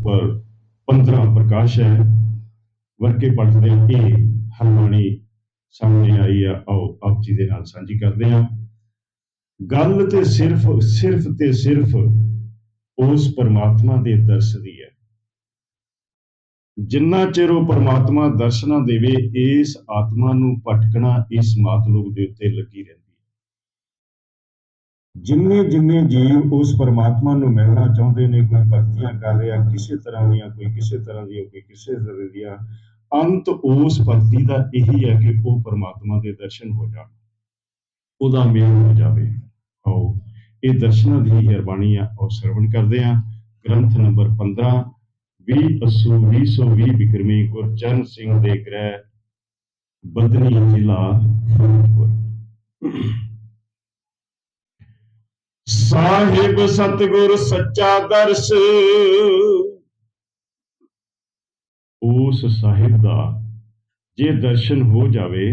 ਉੱਪਰ 15 ਪ੍ਰਕਾਸ਼ ਹੈ। ਵਰਕੇ ਪੜ੍ਹਦੇ ਇਹ ਹਰਬਾਣੀ ਸਾਹਮਣੇ ਆਈ ਆ। ਆਓ ਆਪ ਜੀ ਦੇ ਨਾਲ ਸਾਂਝੀ ਕਰਦੇ ਹਾਂ। ਗੱਲ ਤੇ ਸਿਰਫ ਸਿਰਫ ਤੇ ਸਿਰਫ ਉਸ ਪਰਮਾਤਮਾ ਦੇ ਦਰਸ ਦੀ ਹੈ। ਜਿੰਨਾ ਚਿਰ ਉਹ ਪਰਮਾਤਮਾ ਦਰਸ਼ਨਾ ਦੇਵੇ, ਇਸ ਆਤਮਾ ਨੂੰ ਭਟਕਣਾ ਇਸ ਮਾਤ ਲੋਕ ਦੇ ਉੱਤੇ ਲੱਗੀ ਰਹਿੰਦੀ ਜਿੰਨੇ ਜਿੰਨੇ ਜੀਵ ਉਸ ਪਰਮਾਤਮਾ ਨੂੰ ਮਿਲਣਾ ਚਾਹੁੰਦੇ ਨੇ, ਕੋਈ ਭਗਤੀਆਂ ਕਰ ਰਿਹਾ, ਕਿਸੇ ਤਰ੍ਹਾਂ ਦੀਆਂ, ਕੋਈ ਕਿਸੇ ਤਰ੍ਹਾਂ ਦੀਆਂ, ਕੋਈ ਕਿਸੇ ਤਰ੍ਹਾਂ ਦੀਆਂ, ਅੰਤ ਉਸ ਭਗਤੀ ਦਾ ਇਹੀ ਹੈ ਕਿ ਉਹ ਪਰਮਾਤਮਾ ਦੇ ਦਰਸ਼ਨ ਹੋ ਜਾਣ। ਉਹਦਾ ਮੇਲ ਹੋ ਜਾਵੇ। ਆਓ, ਇਹ ਦਰਸ਼ਨਾਂ ਦੀ ਮਿਹਰਬਾਨੀ ਆ ਉਹ ਸਰਵਣ ਕਰਦੇ ਆ ਗ੍ਰੰਥ ਨੰਬਰ 15 20 ਅਸੂ 2020 ਬਿਕਰਮੀ ਗੁਰਚਰਨ ਸਿੰਘ ਦੇ ਗ੍ਰਹਿ ਬਦਨੀ ਜ਼ਿਲ੍ਹਾ ਫਿਰੋਜ਼ਪੁਰ ਸਾਹਿਬ ਸਤਿਗੁਰ ਸੱਚਾ ਦਰਸ। ਉਸ ਸਾਹਿਬ ਦਾ ਜੇ ਦਰਸ਼ਨ ਹੋ ਜਾਵੇ,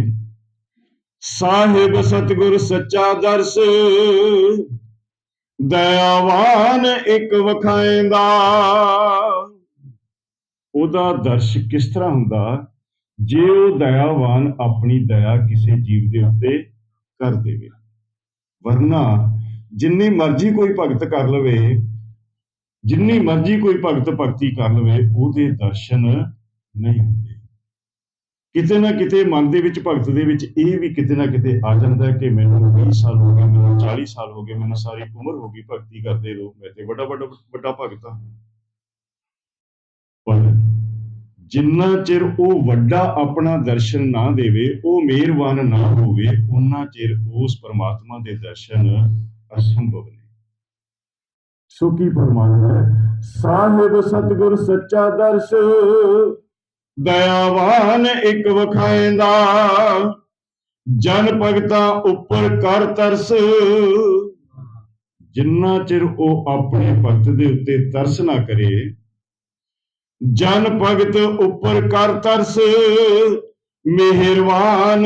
ਸਾਹਿਬ ਸਤਿਗੁਰ ਸੱਚਾ ਦਰਸ। ਦਇਆਵਾਨ ਇੱਕ ਵਖਾਏਂਦਾ। ਉਹਦਾ ਦਰਸ਼ ਕਿਸ ਤਰ੍ਹਾਂ ਹੁੰਦਾ? ਜੇ ਉਹ ਦਇਆਵਾਨ ਆਪਣੀ ਦਇਆ ਕਿਸੇ ਜੀਵ ਦੇ ਉੱਤੇ ਕਰ ਦੇਵੇ, ਵਰਨਾ ਜਿੰਨੀ ਮਰਜ਼ੀ ਕੋਈ ਭਗਤ ਕਰ ਲਵੇ, ਜਿੰਨੀ ਮਰਜ਼ੀ ਕੋਈ ਭਗਤ ਭਗਤੀ ਕਰ ਲਵੇ, ਉਹਦੇ ਦਰਸ਼ਨ ਨਹੀਂ ਹੁੰਦੇ। ਕਿਤੇ ਨਾ ਕਿਤੇ ਮਨ ਦੇ ਵਿੱਚ, ਭਗਤ ਦੇ ਵਿੱਚ ਇਹ ਵੀ ਕਿਤੇ ਨਾ ਕਿਤੇ ਆ ਜਾਂਦਾ ਕਿ ਮੈਨੂੰ 20 ਸਾਲ ਹੋ ਗਏ, ਮੈਨੂੰ 40 ਸਾਲ ਹੋ ਗਏ, ਮੈਨੂੰ ਸਾਰੀ ਉਮਰ ਹੋ ਗਈ ਭਗਤੀ ਕਰਦੇ ਰਹੋ। ਮੈਂ ਤੇ ਵੱਡਾ ਵੱਡਾ ਵੱਡਾ ਭਗਤ ਹਾਂ। ਪਰ ਜਿੰਨਾ ਚਿਰ ਉਹ ਵੱਡਾ ਆਪਣਾ ਦਰਸ਼ਨ ਨਾ ਦੇਵੇ, ਉਹ ਮਿਹਰਬਾਨ ਨਾ ਹੋਵੇ ਉਹਨਾਂ ਚਿਰ ਉਸ ਪਰਮਾਤਮਾ ਦੇ ਦਰਸ਼ਨ ਅਸੰਭਵ ਨੇ ਸੋ ਕੀ ਫਰਮਾਨ ਹੈ, ਸਾਹਿਬ ਸਤਿਗੁਰ ਸੱਚਾ ਦਰਸ਼, ਦਇਆਵਾਨ ਇੱਕ ਵਖਾਏਂਦਾ ਜਨ ਭਗਤਾਂ ਉੱਪਰ ਕਰ ਤਰਸ। ਜਿੰਨਾ ਚਿਰ ਉਹ ਆਪਣੇ ਭਗਤ ਦੇ ਉੱਤੇ ਤਰਸ ਨਾ ਕਰੇ, ਜਨ ਭਗਤ ਉੱਪਰ ਕਰ ਤਰਸ। ਮਿਹਰਬਾਨ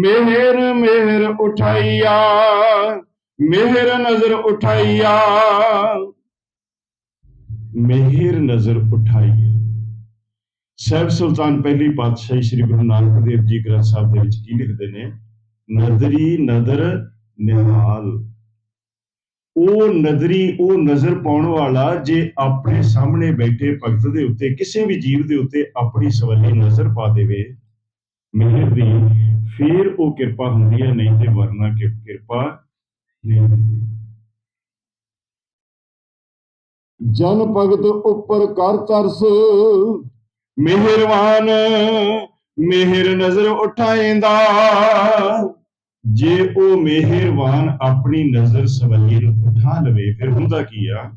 ਮਿਹਰ ਮਿਹਰ ਉਠਾਈਆ ਮਿਹਰ ਨਜ਼ਰ ਉਠਾਈਆ। ਮਿਹਰ ਨਜ਼ਰ ਉਠਾਈਆ। ਸਹਿਬ ਸੁਲਤਾਨ ਪਹਿਲੀ ਪਾਤਸ਼ਾਹੀ ਸ੍ਰੀ ਗੁਰੂ ਨਾਨਕ ਦੇਵ ਜੀ ਗ੍ਰੰਥ ਸਾਹਿਬ ਦੇ ਵਿੱਚ ਕੀ ਲਿਖਦੇ ਨੇ? ਨਦਰੀ ਨਦਰ ਨਿਹਾਲ। ਉਹ ਨਦਰੀ, ਉਹ ਨਜ਼ਰ ਪਾਉਣ ਵਾਲਾ ਜੇ ਆਪਣੇ ਸਾਹਮਣੇ ਬੈਠੇ ਭਗਤ ਦੇ ਉੱਤੇ, ਕਿਸੇ ਵੀ ਜੀਵ ਦੇ ਉੱਤੇ ਆਪਣੀ ਸਵੱਲੀ ਨਜ਼ਰ ਪਾ ਦੇਵੇ, ਮਿਹਰ ਦੀ ਫਿਰ ਉਹ ਕਿਰਪਾ ਹੁੰਦੀ ਹੈ, ਨਹੀਂ ਤੇ ਵਰਨਾ ਕਿ ਕਿਰਪਾ ਜਨ ਭਗਤ ਉੱਪਰ ਕਰ ਤਰਸ ਮਿਹਰਬਾਨ ਮਿਹਰ ਨਜ਼ਰ ਉਠਾਏਂਦਾ। ਜੇ ਉਹ ਮਿਹਰਬਾਨ ਆਪਣੀ ਨਜ਼ਰ ਸਵੱਲੀ ਨੂੰ ਉਠਾ ਲਵੇ, ਫਿਰ ਹੁੰਦਾ ਕੀ ਆ?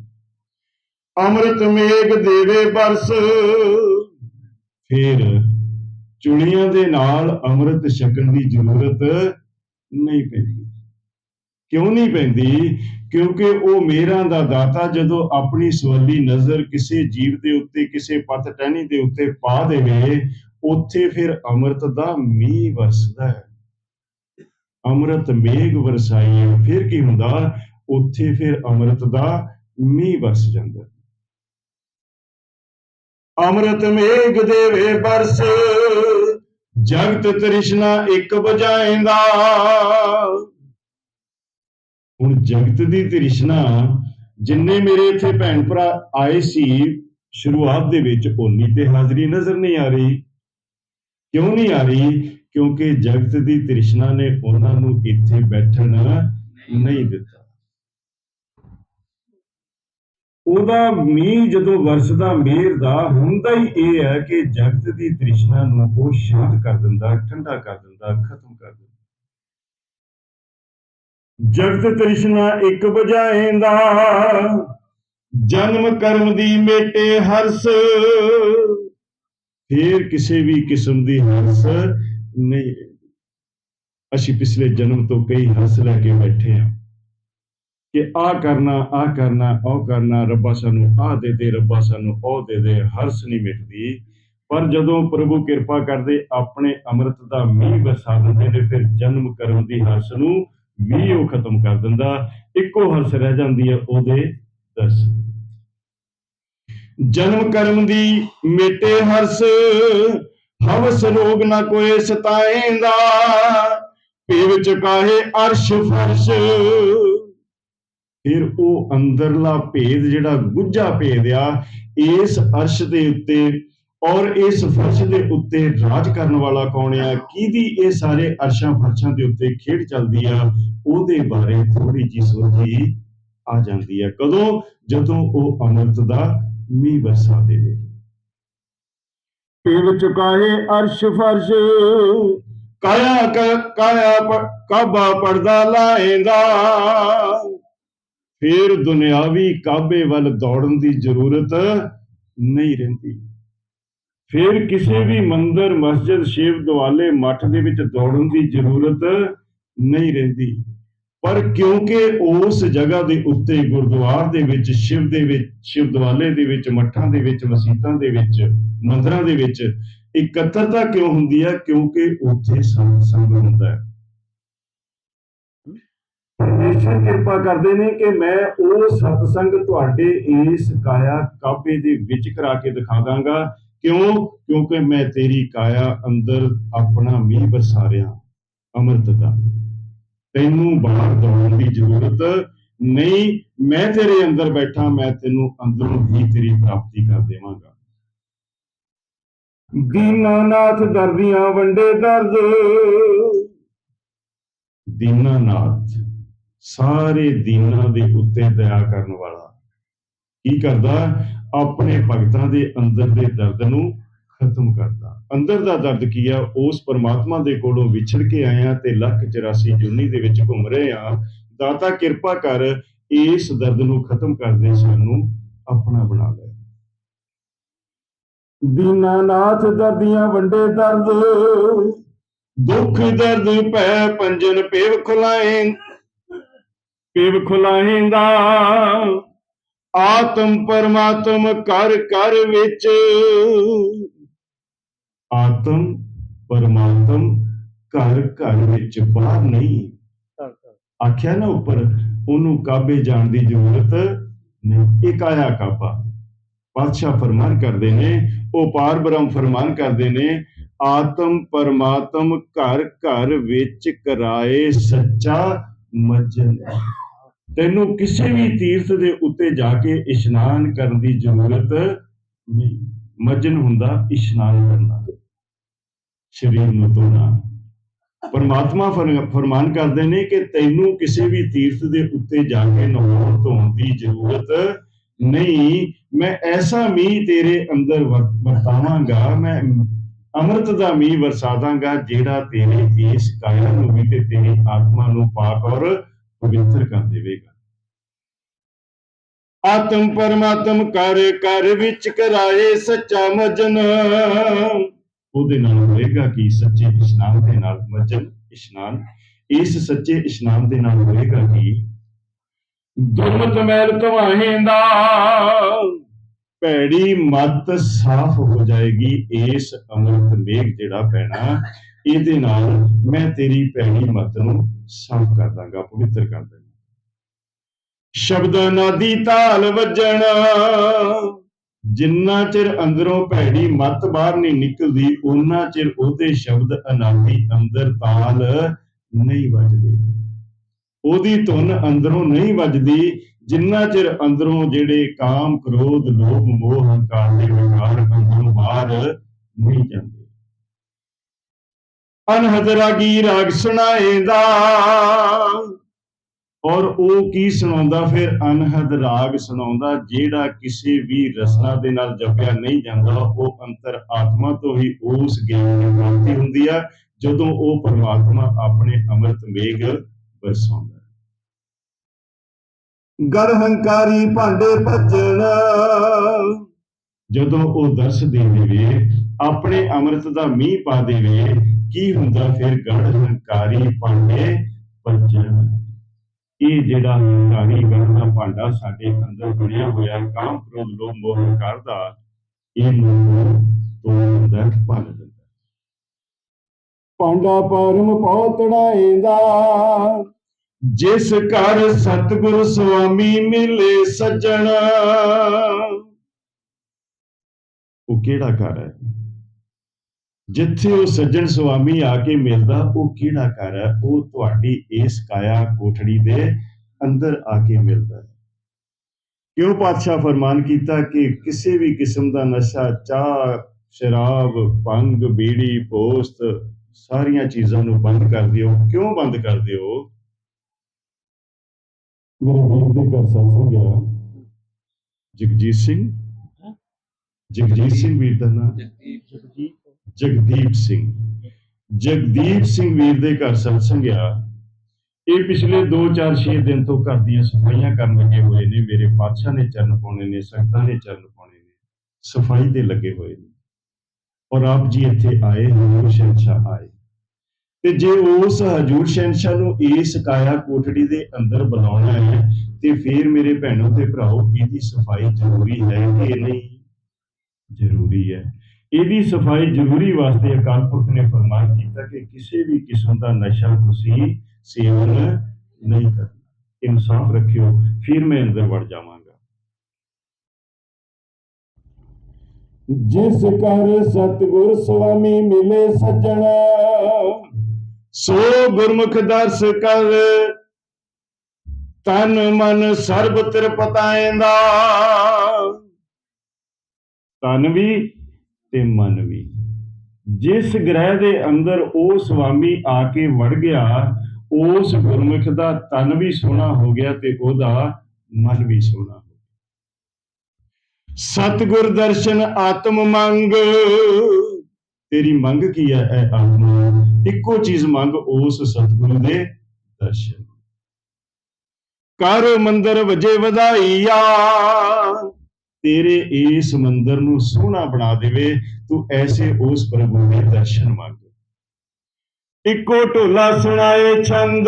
ਅੰਮ੍ਰਿਤ ਮੇਘ ਦੇਵੇ ਬਰਸ। ਫਿਰ ਚੁਣੀਆਂ ਦੇ ਨਾਲ ਅੰਮ੍ਰਿਤ ਛਕਣ ਦੀ ਜ਼ਰੂਰਤ ਨਹੀਂ ਪੈਂਦੀ। ਕਿਉਂ ਨਹੀਂ ਪੈਂਦੀ? ਕਿਉਂਕਿ ਉਹ ਮੇਰਾ ਦਾ ਦਾਤਾ ਜਦੋਂ ਆਪਣੀ ਸਵੱਲੀ ਨਜ਼ਰ ਕਿਸੇ ਜੀਵ ਦੇ ਉੱਤੇ, ਕਿਸੇ ਪੱਤ ਟਹਿਣੀ ਦੇ ਉੱਤੇ ਪਾ ਦੇਵੇ, ਉੱਥੇ ਫਿਰ ਅੰਮ੍ਰਿਤ ਦਾ ਮੀਂਹ ਵਰਸਦਾ ਹੈ। ਅੰਮ੍ਰਿਤ ਮੇਘ ਵਰਸਾਈ ਫਿਰ ਕੀ ਹੁੰਦਾ? ਉੱਥੇ ਫਿਰ ਅੰਮ੍ਰਿਤ ਦਾ ਮੀਂਹ ਵਰਸ ਜਾਂਦਾ ਅੰਮ੍ਰਿਤ ਮੇਘ ਦੇਵੇ ਬਰਸ ਜਗਤ ਤ੍ਰਿਸ਼ਨਾ ਇੱਕ ਬਜਾਏਂਦਾ ਹੁਣ ਜਗਤ ਦੀ ਤ੍ਰਿਸ਼ਨਾ ਜਿੰਨੇ ਮੇਰੇ ਇੱਥੇ ਭੈਣ ਭਰਾ ਆਏ ਸੀ, ਸ਼ੁਰੂਆਤ ਦੇ ਵਿੱਚ ਓਨੀ ਤੇ ਹਾਜ਼ਰੀ ਨਜ਼ਰ ਨਹੀਂ ਆ ਰਹੀ। ਕਿਉਂ ਨਹੀਂ ਆ ਰਹੀ? ਕਿਉਂਕਿ ਜਗਤ ਦੀ ਤ੍ਰਿਸ਼ਨਾ ਨੇ ਉਹਨਾਂ ਨੂੰ ਇੱਥੇ ਬੈਠਣ ਨਹੀਂ ਦਿੱਤਾ। ਉਹਦਾ ਮੀਂਹ ਜਦੋਂ ਵਰਸਦਾ, ਮੇਰ ਦਾ, ਹੁੰਦਾ ਹੀ ਇਹ ਹੈ ਕਿ ਜਗਤ ਦੀ ਤ੍ਰਿਸ਼ਨਾ ਨੂੰ ਉਹ ਸ਼ਾਂਤ ਕਰ ਦਿੰਦਾ, ਠੰਡਾ ਕਰ ਦਿੰਦਾ, ਖਤਮ ਕਰ ਦਿੰਦਾ। ਜਗਤ ਤ੍ਰਿਸ਼ਨਾ ਇੱਕ ਬੁਝਾਏਂਦਾ ਜਨਮ ਕਰਮ ਦੀ ਮੇਟੇ ਹਰਸ। ਫੇਰ ਕਿਸੇ ਵੀ ਕਿਸਮ ਦੀ ਹਰਸ ਨਹੀਂ ਅਸੀਂ ਪਿਛਲੇ ਜਨਮ ਤੋਂ ਕਈ ਹਰਸ ਲੈ ਕੇ ਬੈਠੇ ਹਾਂ ਕਿ ਆ ਕਰਨਾ ਆ ਕਰਨਾ ਉਹ ਕਰਨਾ ਰੱਬਾ ਸਾਨੂੰ ਆ ਦੇ ਦੇ ਰੱਬਾ ਸਾਨੂੰ ਉਹ ਦੇ ਦੇ ਹਰਸ ਨਹੀਂ ਮਿਟਦੀ। ਪਰ ਜਦੋਂ ਪ੍ਰਭੂ ਕਿਰਪਾ ਕਰਦੇ ਆਪਣੇ ਅੰਮ੍ਰਿਤ ਦਾ ਮੀਂਹ ਵਰਸਾ ਦਿੰਦੇ ਨੇ ਫਿਰ ਜਨਮ ਕਰਮ ਦੀ ਹਰਸ ਨੂੰ ਵੀ ਉਹ ਖਤਮ ਕਰ ਦਿੰਦਾ, ਇੱਕੋ ਹਰਸ ਰਹਿ ਜਾਂਦੀ ਹੈ ਉਹਦੇ ਦਰਸ਼ਨ ਜਨਮ ਕਰਮ ਦੀ ਮੇਟੇ ਹਰਸ, ਹਵਸ ਰੋਗ ਨਾ ਕੋਏ ਸਤਾਏਂਦਾ, ਪੀਵ ਚੁਕਾਹੇ ਅਰਸ਼ ਫਰਸ਼। ਫਿਰ ਉਹ ਅੰਦਰਲਾ ਭੇਦ ਜਿਹੜਾ ਗੁੱਝਾ ਭੇਦ ਆ, ਇਸ ਅਰਸ਼ ਦੇ ਉੱਤੇ ਔਰ ਇਸ ਫਰਸ਼ ਦੇ ਉੱਤੇ ਰਾਜ ਕਰਨ ਵਾਲਾ ਕੌਣ ਆ? ਕਿਹਦੀ ਇਹ ਸਾਰੇ ਅਰਸ਼ਾਂ ਫਰਸ਼ਾਂ ਦੇ ਉੱਤੇ ਖੇਡ ਚੱਲਦੀ ਆ? ਉਹਦੇ ਬਾਰੇ ਥੋੜੀ ਜੀ ਸੋਝੀ ਆ ਜਾਂਦੀ ਹੈ ਕਦੋਂ? ਜਦੋਂ ਉਹ ਅੰਮ੍ਰਿਤ ਦਾ ਮੀਂਹ ਵਰਸਾ ਦੇਵੇ। ਪੇਵ ਚੁਕਾਏ ਅਰਸ਼ ਫਰਸ਼? ਕਾਇਆ ਕਾਇਆ ਕਾਬਾ ਪਰਦਾ ਲਾਏਂਦਾ। ਫਿਰ ਦੁਨਿਆਵੀ ਕਾਬੇ ਵੱਲ ਦੌੜਨ ਦੀ ਜ਼ਰੂਰਤ ਨਹੀਂ ਰਹਿੰਦੀ। ਫਿਰ ਕਿਸੇ ਵੀ ਮੰਦਰ, ਮਸਜਿਦ, ਸ਼ਿਵ ਦੁਆਲੇ ਮੱਠ ਦੇ ਵਿੱਚ ਦੌੜਨ ਦੀ ਜ਼ਰੂਰਤ ਨਹੀਂ ਰਹਿੰਦੀ। ਪਰ ਕਿਉਂਕਿ ਉਸ ਜਗ੍ਹਾ ਦੇ ਉੱਤੇ ਗੁਰਦੁਆਰ ਦੇ ਵਿੱਚ, ਸ਼ਿਵ ਦੇ ਵਿੱਚ, ਸ਼ਿਵ ਦੁਆਲੇ ਦੇ ਵਿੱਚ, ਮੱਠਾਂ ਦੇ ਵਿੱਚ ਮਸੀਤਾਂ ਦੇ ਵਿੱਚ, ਮੰਦਰਾਂ ਦੇ ਵਿੱਚ ਇਕੱਤਰਤਾ ਕਿਉਂ ਹੁੰਦੀ ਹੈ? ਕਿਉਂਕਿ ਉੱਥੇ ਸੰਤ ਸੰਗ ਹੁੰਦਾ ਹੈ। ਪਰਮੇਸ਼ਰ ਕਿਰਪਾ ਕਰਦੇ ਨੇ ਕਿ ਮੈਂ ਉਹ ਸਤਸੰਗ ਤੁਹਾਡੇ ਇਸ ਕਾਇਆ ਕਾਬੇ ਦੇ ਵਿੱਚ ਕਰਾ ਕੇ ਦਿਖਾ ਦਾਂਗਾ। ਕਿਉਂ? ਕਿਉਂਕਿ ਮੈਂ ਤੇਰੀ ਕਾਇਆ ਅੰਦਰ ਆਪਣਾ ਮੀਂਹ ਵਰਸਾ ਅੰਮ੍ਰਿਤ ਦਾ। ਤੈਨੂੰ ਬਾਹਰ ਦੌੜਨ ਦੀ ਜ਼ਰੂਰਤ ਨਹੀਂ। ਮੈਂ ਤੇਰੇ ਅੰਦਰ ਬੈਠਾ, ਮੈਂ ਤੈਨੂੰ ਅੰਦਰੋਂ ਹੀ ਤੇਰੀ ਪ੍ਰਾਪਤੀ ਕਰ ਦੇਵਾਂਗਾ। ਦੀਨਾਨਾਥ ਦਰਦੀਆਂ ਵੰਡੇ ਦਰਦ। ਦੀਨਾਨਾਥ, ਸਾਰੇ ਦੀਨਾਂ ਦੇ ਉੱਤੇ ਦਇਆ ਕਰਨ ਵਾਲਾ। ਕੀ ਕਰਦਾ? ਆਪਣੇ ਭਗਤਾਂ ਦੇ ਅੰਦਰ ਦੇ ਦਰਦ ਨੂੰ ਖਤਮ ਕਰਦਾ। ਅੰਦਰ ਦਾ ਦਰਦ ਕੀ ਆ? ਉਸ ਪਰਮਾਤਮਾ ਦੇ ਕੋਲੋਂ ਵਿਛੜ ਕੇ ਆਏ ਆ ਤੇ ਲੱਖ 84 ਜੁਨੀ ਦੇ ਵਿੱਚ ਘੁੰਮ ਰਹੇ ਆ। ਦਾਤਾ ਕਿਰਪਾ ਕਰ ਇਸ ਦਰਦ ਨੂੰ ਖਤਮ ਕਰਦੇ ਸਾਨੂੰ ਆਪਣਾ ਬਣਾ ਲੈ। ਦੀਨਾਨਾਥ ਦਰਦੀਆਂ ਵੰਡੇ ਦਰਦ। ਦੁੱਖ ਦਰਦ ਪੈ ਪੰਜਨ ਪੇਵ ਖੁਲਾਏ। ਪੇਵ ਖੁਲਾਏਂਦਾ। ਆਤਮ ਪਰਮਾਤਮ ਕਰ ਕਰ ਵਿੱਚ। ਆਤਮ ਪਰਮਾਤਮ ਘਰ ਘਰ ਵਿੱਚ ਬਾਹਰ ਨਹੀਂ। ਆਖਿਆ ਨਾ ਉੱਪਰ ਉਹਨੂੰ ਕਾਬੇ ਜਾਣ ਦੀ ਜ਼ਰੂਰਤ ਨਹੀਂ। ਇੱਕ ਆਇਆ ਕਾਬਾ। ਪਾਤਸ਼ਾਹ ਫਰਮਾਨ ਕਰਦੇ ਨੇ ਉਹ ਪਾਰ ਬ੍ਰਹਮ ਫਰਮਾਨ ਕਰਦੇ ਨੇ ਆਤਮ ਪਰਮਾਤਮ ਘਰ ਘਰ ਵਿੱਚ ਕਰਾਏ ਸੱਚਾ ਮਜਨ। ਤੈਨੂੰ ਕਿਸੇ ਵੀ ਤੀਰਥ ਦੇ ਉੱਤੇ ਜਾ ਕੇ ਇਸ਼ਨਾਨ ਕਰਨ ਦੀ ਜ਼ਰੂਰਤ ਨਹੀਂ। ਮਜਨ ਹੁੰਦਾ ਇਸ਼ਨਾਨ ਕਰਨਾ ਸਰੀਰ ਨੂੰ ਧੋਣਾ ਪਰਮਾਤਮਾ ਫਰ- ਫਰਮਾਨ ਕਰਦੇ ਨੇ ਕਿ ਤੈਨੂੰ ਕਿਸੇ ਵੀ ਤੀਰਥ ਦੇ ਉੱਤੇ ਜਾ ਕੇ ਨਹਾਉਣ ਧੋਣ ਦੀ ਜ਼ਰੂਰਤ ਨਹੀਂ। ਮੈਂ ਐਸਾ ਮੀਂਹ ਤੇਰੇ ਅੰਦਰ ਵਰ- ਵਰਤਾਵਾਂਗਾ, ਮੈਂ ਅੰਮ੍ਰਿਤ ਦਾ ਮੀਂਹ ਵਰਸਾਦਾਂਗਾ, ਜਿਹੜਾ ਤੇਰੇ ਇਸ ਕਾਇਆ ਨੂੰ ਵੀ ਤੇ ਤੇਰੀ ਆਤਮਾ ਨੂੰ ਪਾਕ ਔਰ ਪਵਿੱਤਰ ਕਰ ਦੇਵੇਗਾ। ਆਤਮ ਪਰਮਾਤਮ ਕਰ ਕਰ ਵਿੱਚ ਕਰਾਏ ਸੱਚਾ ਮਜਨ। ਉਹਦੇ ਨਾਲ ਹੋਏਗਾ ਕਿ? ਸੱਚੇ ਇਸ਼ਨਾਨ ਦੇ ਨਾਲ ਮਜਨ, ਇਸ਼ਨਾਨ। ਇਸ ਸੱਚੇ ਇਸ਼ਨਾਨ ਦੇ ਨਾਲ ਹੋਏਗਾ ਕਿ? ਦੁਰਮਤ ਮੈਲ ਕਵਾਹੇਂਦਾ ਭੈੜੀ ਮਤ ਸਾਫ਼ ਹੋ ਜਾਏਗੀ ਇਸ ਅੰਮ੍ਰਿਤ ਮੇਘ ਜਿਹੜਾ ਪੈਣਾ। ਇਹਦੇ ਨਾਲ ਮੈਂ ਤੇਰੀ ਭੈੜੀ ਮਤ ਨੂੰ ਸਾਫ਼ ਕਰ ਦਾਂਗਾ, ਪਵਿੱਤਰ ਕਰ ਦਾਂਗਾ ਸ਼ਬਦ ਨਾਦੀ ਤਾਲ ਵੱਜਣ। ਜਿੰਨਾ ਚਿਰ ਅੰਦਰੋਂ ਭੈੜੀ ਮਤ ਬਾਹਰ ਨਹੀਂ ਨਿਕਲਦੀ ਉਹਨਾਂ ਚਿਰ ਉਹਦੇ ਸ਼ਬਦ ਅਨਾਦੀ ਅੰਦਰ ਤਾਲ ਨਹੀਂ ਵੱਜਦੇ। ਉਹਦੀ ਧੁਨ ਅੰਦਰੋਂ ਨਹੀਂ ਵੱਜਦੀ, ਜਿੰਨਾ ਚਿਰ ਅੰਦਰੋਂ ਜਿਹੜੇ ਕਾਮ ਕ੍ਰੋਧ, ਲੋਭ, ਮੋਹ, ਹੰਕਾਰ ਦੇ ਵਿਕਾਰ ਅੰਦਰੋਂ ਬਾਹਰ ਨਹੀਂ ਜਾਂਦੇ। ਅਨਹਦ ਰਾਗੀ ਰਾਗ ਸੁਣਾਏਂਦਾ। ਔਰ ਉਹ ਕੀ ਸੁਣਾਉਂਦਾ? ਫਿਰ ਅਨਹਦ ਰਾਗ ਸੁਣਾਉਂਦਾ ਜਿਹੜਾ ਕਿਸੇ ਵੀ ਰਸਨਾ ਦੇ ਨਾਲ ਜਪਿਆ ਨਹੀਂ ਜਾਂਦਾ ਉਹ ਅੰਤਰ ਆਤਮਾ ਤੋਂ ਹੀ ਉਸ ਗਿਆਨ ਦੀ ਪ੍ਰਾਪਤੀ ਹੁੰਦੀ ਆ ਜਦੋਂ ਉਹ ਪਰਮਾਤਮਾ ਆਪਣੇ ਅੰਮ੍ਰਿਤ ਮੇਘ ਵਰਸਾਉਂਦਾ। ਗਰ ਹੰਕਾਰੀ ਭਾਂਡੇ ਭੱਜਣ। ਜਦੋਂ ਉਹ ਦਰਸ ਦੇ ਦੇਵੇ ਆਪਣੇ ਅੰਮ੍ਰਿਤ ਦਾ ਮੀਂਹ ਪਾ ਦੇਵੇ ਕੀ ਹੁੰਦਾ? ਫਿਰ ਗੜ ਹੰਕਾਰੀ ਭਾਂਡੇ ਭੱਜਣ। ਇਹ ਜਿਹੜਾ ਹੰਕਾਰੀ ਗੜ ਦਾ ਭਾਂਡਾ ਸਾਡੇ ਅੰਦਰ ਬਣਿਆ ਹੋਇਆ ਕਾਮ ਕ੍ਰੋਧ ਲੋਭ ਮੋਹ ਹੰਕਾਰ ਦਾ ਇਹਨੂੰ ਤੋੜਦਾ ਹੈ, ਭੰਨ ਦਿੰਦਾ। ਭਾਂਡਾ ਪਰਮ ਪੌਤੜਾਏਂਦਾ ਜਿਸ ਘਰ ਸਤਿਗੁਰ ਸੁਆਮੀ ਮਿਲੇ ਸੱਜਣ ਉਹ ਕਿਹੜਾ ਘਰ ਹੈ ਜਿੱਥੇ ਉਹ ਸੱਜਣ ਸੁਆਮੀ ਆ ਕੇ ਮਿਲਦਾ ਉਹ ਕਿਹੜਾ ਘਰ ਹੈ? ਉਹ ਤੁਹਾਡੀ ਇਸ ਕਾਇਆ ਕੋਠੜੀ ਦੇ ਅੰਦਰ ਆ ਕੇ ਮਿਲਦਾ ਹੈ। ਕਿਉਂ ਪਾਤਸ਼ਾਹ ਫਰਮਾਨ ਕੀਤਾ ਕਿ ਕਿਸੇ ਵੀ ਕਿਸਮ ਦਾ ਨਸ਼ਾ ਚਾਹ ਸ਼ਰਾਬ ਭੰਗ ਬੀੜੀ ਪੋਸਤ ਸਾਰੀਆਂ ਚੀਜ਼ਾਂ ਨੂੰ ਬੰਦ ਕਰ ਦਿਓ। ਕਿਉਂ ਬੰਦ ਕਰ ਦਿਓ? ਮੇਰੇ ਵੀਰ ਦੇ ਘਰ ਸਤਸੰਗ ਆ ਜਗਜੀਤ ਸਿੰਘ? ਜਗਜੀਤ ਸਿੰਘ ਵੀਰ ਦਾ ਨਾਮ ਜਗਦੀਪ ਸਿੰਘ। ਜਗਦੀਪ ਸਿੰਘ ਵੀਰ ਦੇ ਘਰ ਸੰਸੰਗਿਆ ਇਹ ਪਿਛਲੇ 2-4-6 ਦਿਨ ਤੋਂ ਘਰ ਦੀਆਂ ਸਫਾਈਆਂ ਕਰਨ ਲੱਗੇ ਹੋਏ ਨੇ। ਮੇਰੇ ਪਾਤਸ਼ਾਹ ਨੇ ਚਰਨ ਪਾਉਣੇ ਨੇ, ਸੰਗਤਾਂ ਨੇ ਚਰਨ ਪਾਉਣੇ ਨੇ, ਸਫ਼ਾਈ ਦੇ ਲੱਗੇ ਹੋਏ ਨੇ। ਔਰ ਆਪ ਜੀ ਇੱਥੇ ਆਏ, ਹਜ਼ੂਰ ਸ਼ਹਿਨशाह ਆਏ। ਤੇ ਜੇ ਉਸ ਹਜ਼ੂਰ ਸ਼ਹਿਨशाह ਨੂੰ ਇਸ ਕਾਇਆ ਕੋਠੜੀ ਦੇ ਅੰਦਰ ਬੁਲਾਉਣਾ ਹੈ ਤੇ ਫੇਰ ਮੇਰੇ ਭੈਣੋ ਤੇ ਭਰਾਓ, ਇਹਦੀ ਸਫ਼ਾਈ ਜ਼ਰੂਰੀ ਹੈ ਕਿ ਨਹੀਂ? ਜ਼ਰੂਰੀ ਹੈ। ਇਹਦੀ ਸਫ਼ਾਈ ਜ਼ਰੂਰੀ ਵਾਸਤੇ ਅਕਾਲ ਪੁਰਖ ਨੇ ਫਰਮਾਨ ਕੀਤਾ ਕਿ ਕਿਸੇ ਵੀ ਕਿਸਮ ਦਾ ਨਸ਼ਾ ਤੁਸੀਂ ਸੇਵਨ ਨਹੀਂ ਕਰਨਾ। ਇਨਸਾਫ ਰੱਖਿਓ ਫਿਰ ਮੈਂ ਅੰਦਰ ਵੜ ਜਾਵਾਂਗਾ। ਜਿਸ ਕਰ ਸਤਗੁਰ ਸੁਆਮੀ ਮਿਲੇ ਸੱਜਣ ਸੋ ਗੁਰਮੁਖ ਦਰਸ ਕਰ। ਤਨ ਮਨ ਸਰਬ ਤ੍ਰਿਪਤਾਇਂਦਾ ਤਨ ਵੀ ਤੇ ਮਨ ਵੀ। ਜਿਸ ਗ੍ਰਹਿ ਦੇ ਅੰਦਰ ਉਹ ਸੁਆਮੀ ਆ ਕੇ ਵੜ ਗਿਆ, ਉਸ ਗੁਰਮੁਖ ਦਾ ਤਨ ਵੀ ਸੋਹਣਾ ਹੋ ਗਿਆ ਤੇ ਉਹਦਾ ਮਨ ਵੀ ਸੋਹਣਾ ਹੋ ਗਿਆ। ਸਤਿਗੁਰ ਦਰਸ਼ਨ ਆਤਮ ਮੰਗ। ਤੇਰੀ ਮੰਗ ਕੀ ਹੈ ਐ ਆਤਮਾ? ਇੱਕੋ ਚੀਜ਼ ਮੰਗ, ਉਸ ਸਤਿਗੁਰੂ ਦੇ ਦਰਸ਼ਨ। ਕਰ ਮੰਦਰ ਵਜੇ ਵਧਾਈਆ। ਤੇਰੇ ਇਸ ਮੰਦਰ ਨੂੰ ਸੋਹਣਾ ਬਣਾ ਦੇਵੇ, ਤੂੰ ਐਸੇ ਉਸ ਪ੍ਰਭੂ ਦੇ ਦਰਸ਼ਨ ਮੰਗ। ਇੱਕੋ ਢੋਲਾ ਸੁਣਾਏ ਛੰਦ,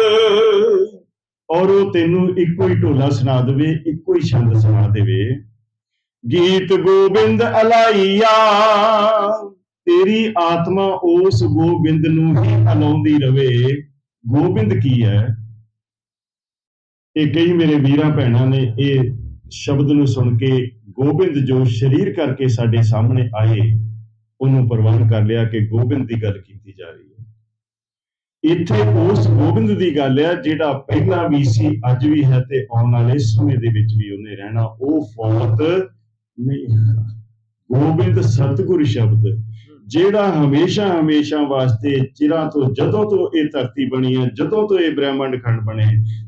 ਔਰ ਉਹ ਤੈਨੂੰ ਇੱਕੋ ਹੀ ਢੋਲਾ ਸੁਣਾ ਦੇਵੇ, ਇੱਕੋ ਹੀ ਛੰਦ ਸੁਣਾ ਦੇਵੇ। ਗੀਤ ਗੋਬਿੰਦ ਅਲਾਈਆ, ਤੇਰੀ ਆਤਮਾ ਉਸ ਗੋਬਿੰਦ ਨੂੰ ਹੀ ਅਲਾਉਂਦੀ ਰਵੇ। ਗੋਬਿੰਦ ਕੀ ਹੈ? ਇਹ ਕਈ ਮੇਰੇ ਵੀਰਾਂ ਭੈਣਾਂ ਨੇ ਇਹ ਸ਼ਬਦ ਨੂੰ ਸੁਣ ਕੇ ਗੋਬਿੰਦ ਜੋ ਸ਼ਰੀਰ ਕਰਕੇ ਸਾਡੇ ਸਾਹਮਣੇ ਆਏ, ਉਹਨੂੰ ਪ੍ਰਵਾਨ ਕਰ ਲਿਆ ਕਿ ਗੋਬਿੰਦ ਦੀ ਗੱਲ ਕੀਤੀ ਜਾ ਰਹੀ ਹੈ। ਇੱਥੇ ਉਸ ਗੋਬਿੰਦ ਦੀ ਗੱਲ ਹੈ, ਜਿਹੜਾ ਪਹਿਲਾਂ ਵੀ ਸੀ, ਅੱਜ ਵੀ ਹੈ ਤੇ ਆਉਣ ਵਾਲੇ ਸਮੇਂ ਦੇ ਵਿੱਚ ਵੀ ਉਹਨੇ ਰਹਿਣਾ। ਉਹ ਫੌਤ ਨਹੀਂ ਗੋਬਿੰਦ ਸਤਿਗੁਰ ਸ਼ਬਦ। ਜਿਹੜਾ ਹਮੇਸ਼ਾ ਹਮੇਸ਼ਾ ਵਾਸਤੇ ਚਿਰਾਂ ਤੋਂ ਜਦੋਂ ਤੋਂ ਇਹ ਧਰਤੀ ਬਣੀ ਹੈ, ਜਦੋਂ ਤੋਂ ਇਹ ਬ੍ਰਹਿਮੰਡ ਖੰਡ ਬਣੇ,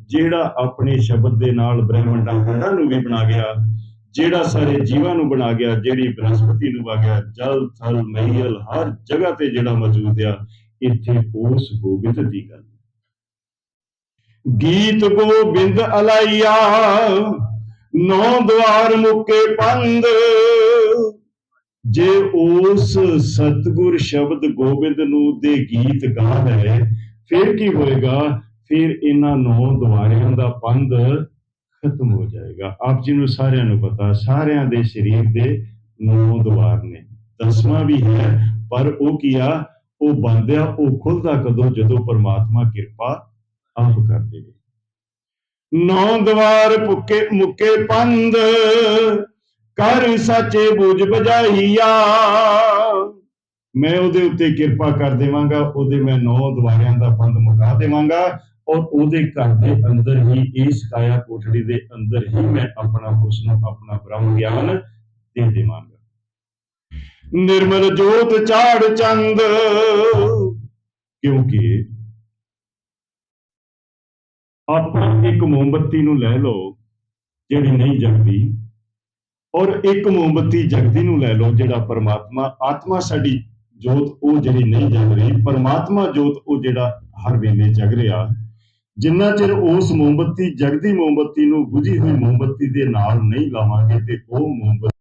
ਜਿਹੜਾ ਆਪਣੇ ਸ਼ਬਦ ਦੇ ਨਾਲ ਬ੍ਰਹਿਮੰਡਾਂ ਖੰਡਾਂ ਨੂੰ ਵੀ ਬਣਾ ਗਿਆ ਜਿਹੜਾ ਸਾਰੇ ਜੀਵਾਂ ਨੂੰ ਬਣਾ ਗਿਆ, ਜਿਹੜੀ ਬਨਸਪਤੀ ਨੂੰ ਬਣਾ ਗਿਆ, ਜਲ, ਥਲ, ਮਹੀਲ, ਹਰ ਜਗ੍ਹਾ ਤੇ ਜਿਹੜਾ ਮੌਜੂਦ ਆ, ਇੱਥੇ ਉਸ ਗੋਬਿੰਦ ਦੀ ਗੱਲ। ਗੀਤ ਗੋਬਿੰਦ ਅਲਾਈਆ, ਨੌ ਦਵਾਰ ਮੁਕੇ ਪੰਦ ਜੇ ਉਸ ਸਤਗੁਰ ਸ਼ਬਦ ਗੋਬਿੰਦ ਨੂੰ ਦੇ ਗੀਤ ਗਾ ਹੈ, ਫਿਰ ਕੀ ਹੋਏਗਾ? ਫਿਰ ਇਹਨਾਂ ਨੌ ਦਵਾਰਿਆਂ ਦਾ ਪੰਧ ਖਤਮ ਹੋ ਜਾਏਗਾ। ਆਪ ਜੀ ਨੂੰ ਸਾਰਿਆਂ ਨੂੰ ਪਤਾ, ਸਾਰਿਆਂ ਦੇ ਸਰੀਰ ਦੇ ਨੌ ਦਵਾਰ ਨੇ। ਦਸਵਾਂ ਵੀ ਹੈ, ਪਰ ਉਹ ਕੀ ਆ? ਉਹ ਬੰਦਿਆ, ਉਹ ਖੁੱਲਦਾ ਕਦੋਂ? ਜਦੋਂ ਪਰਮਾਤਮਾ ਕਿਰਪਾ ਆਪ ਕਰ ਦੇਵੇ। ਨੌ ਦਵਾਰ ਭੁੱਕੇ ਮੁੱਕੇ ਪੰਧ, ਕਰ ਸਾਚੇ ਬੂਝ ਬਜਾਈਆ ਮੈਂ ਉਹਦੇ ਉੱਤੇ ਕਿਰਪਾ ਕਰ ਦੇਵਾਂਗਾ, ਉਹਦੇ ਮੈਂ ਨੌ ਦਵਾਰਿਆਂ ਦਾ ਪੰਦ ਮੁਕਾ ਦੇਵਾਂਗਾ। ਔਰ ਉਹਦੇ ਘਰ ਦੇ ਅੰਦਰ ਹੀ ਇਸ ਕਾਇਆ ਕੋਠੜੀ ਦੇ ਅੰਦਰ ਹੀ ਮੈਂ ਆਪਣਾ ਹੁਸਨ, ਆਪਣਾ ਬ੍ਰਹਮ ਗਿਆਨ ਦੇ ਦੇਵਾਂਗਾ ਨਿਰਮਲ ਜੋਤ ਝਾੜ ਚੰਦ, ਕਿਉਂਕਿ ਆਪਾਂ ਇੱਕ ਮੋਮਬੱਤੀ ਨੂੰ ਲੈ ਲਓ ਜਿਹੜੀ ਨਹੀਂ ਜਗਦੀ, ਔਰ ਇੱਕ ਮੋਮਬੱਤੀ ਜਗਦੀ ਨੂੰ ਲੈ ਲਓ ਜਿਹੜਾ ਪਰਮਾਤਮਾ, ਆਤਮਾ ਸਾਡੀ ਜੋਤ ਉਹ ਜਿਹੜੀ ਨਹੀਂ ਜਗ ਰਹੀ, ਪਰਮਾਤਮਾ ਜੋਤ ਉਹ ਜਿਹੜਾ ਹਰ ਵੇਲੇ ਜਗ ਰਿਹਾ ਜਿੰਨਾ ਚਿਰ ਉਸ ਮੋਮਬੱਤੀ, ਜਗਦੀ ਮੋਮਬੱਤੀ ਨੂੰ ਬੁਝੀ ਹੋਈ ਮੋਮਬੱਤੀ ਦੇ ਨਾਲ ਨਹੀਂ ਲਾਵਾਂਗੇ ਤੇ ਉਹ ਮੋਮਬੱਤੀ